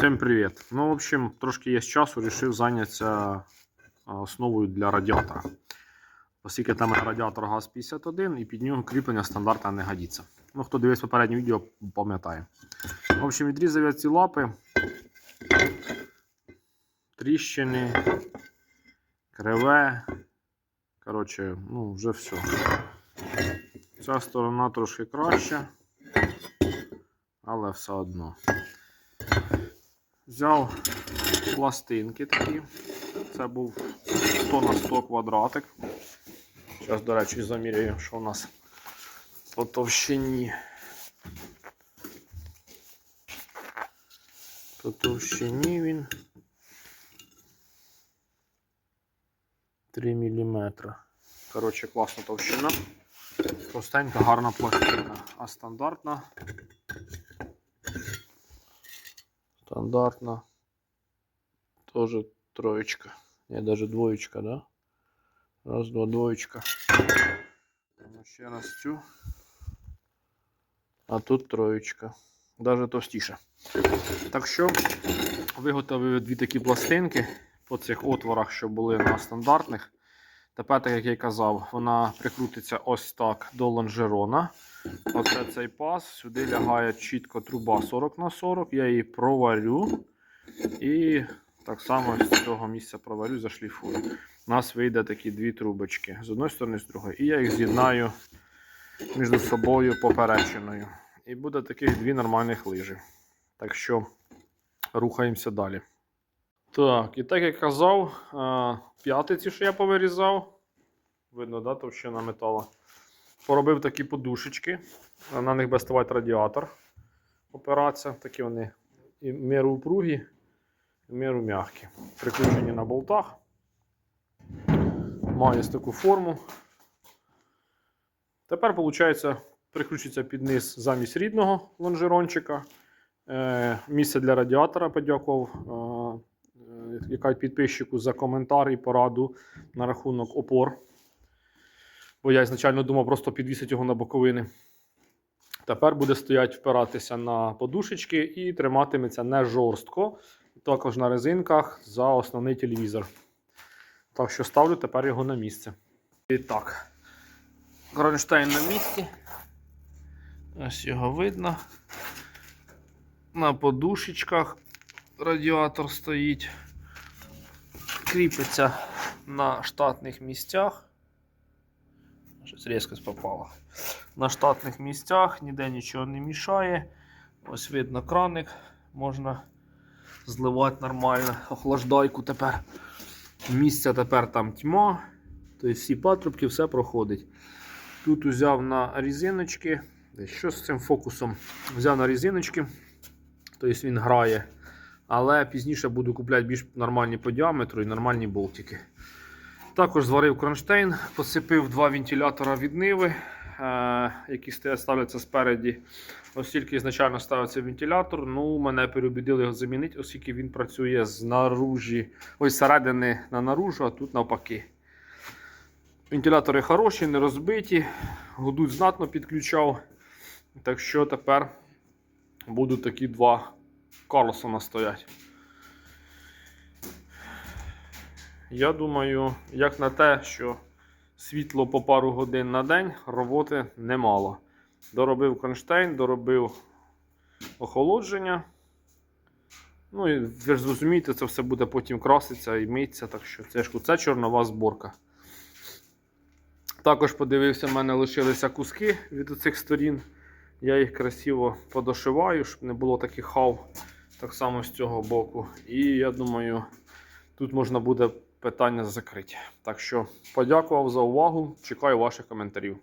Всім привіт. Ну, в общем, трошки є часу, вирішив зайнятися основою для радіатора. Оскільки там радіатор ГАЗ-51 і під нього кріплення стандартно не годиться. Ну, хто дивився попереднє відео, пам'ятає. В общем, відрізав я ці лапи, тріщини, криве. Коротше, ну, вже все. Ця сторона трошки краща, але все одно. Взяв пластинки такі. Це був 100 на 100 квадратик. Зараз, до речі, заміряю, що у нас по товщині. По товщині він 3 мм. Коротше, класна товщина. Простенька, гарна пластина. А стандартна Стандартно. Тоже троечка. Не, даже двоечка, да? Раз, два, двоечка. Ну, Ще раз цю. А тут троєчка. Даже товстіше. Так що виготовив дві такі пластинки по цих отворах, що були на стандартних. Тепер, так як я казав, вона прикрутиться ось так до лонжерона. Оце цей паз. Сюди лягає чітко труба 40 на 40. Я її проварю. І так само з цього місця проварю, зашліфую. У нас вийде такі дві трубочки з одної сторони, з другої. І я їх з'єднаю між собою поперечиною. І буде таких дві нормальних лижі. Так що рухаємося далі. Так, і так як казав, п'ятиці, що я повирізав. Видно, да, товщина металу. Поробив такі подушечки. На них буде ставати радіатор. Опиратися. Такі вони і в міру упругі, і в міру м'які. Прикручені на болтах. Має таку форму. Тепер, виходить, прикручується під низ замість рідного лонжерончика. Е, місце для радіатора подякував. Яка підписчику за коментар і пораду на рахунок опор. Бо я ізначально думав просто підвісити його на боковини. Тепер буде стояти впиратися на подушечки і триматиметься не жорстко. Також на резинках за основний телевізор. Так що ставлю тепер його на місце. І так. Кронштейн на місці. Ось його видно. На подушечках радіатор стоїть. Кріпиться на штатних місцях. Щось різко попало. На штатних місцях, ніде нічого не мішає. Ось видно краник, можна зливати нормально. Охлаждайку тепер. Місця тепер там тьма. Тобто всі патрубки, все проходить. Тут взяв на різиночки. Що з цим фокусом? Взяв на різиночки. Тобто він грає. Але пізніше буду купляти більш нормальні по діаметру і нормальні болтики. Також зварив кронштейн, посипив два вентилятора від ниви, е, які ставляться спереді. Оскільки ізначально ставиться вентилятор, ну мене переубідили його замінити, оскільки він працює з наружі, ось зсередини на наружу, а тут навпаки. Вентилятори хороші, не розбиті, гудуть знатно підключав. Так що тепер будуть такі два Карлсона стоять. Я думаю, як на те, що світло по пару годин на день, роботи немало. Доробив кронштейн, доробив охолодження. Ну і ви ж зрозумієте, це все буде потім краситися і митися. Так що це ж це чорнова зборка. Також подивився, в мене лишилися куски від цих сторін. Я їх красиво подошиваю, щоб не було таких хав, так само з цього боку. І я думаю, тут можна буде питання закрити. Так що подякував за увагу. Чекаю ваших коментарів.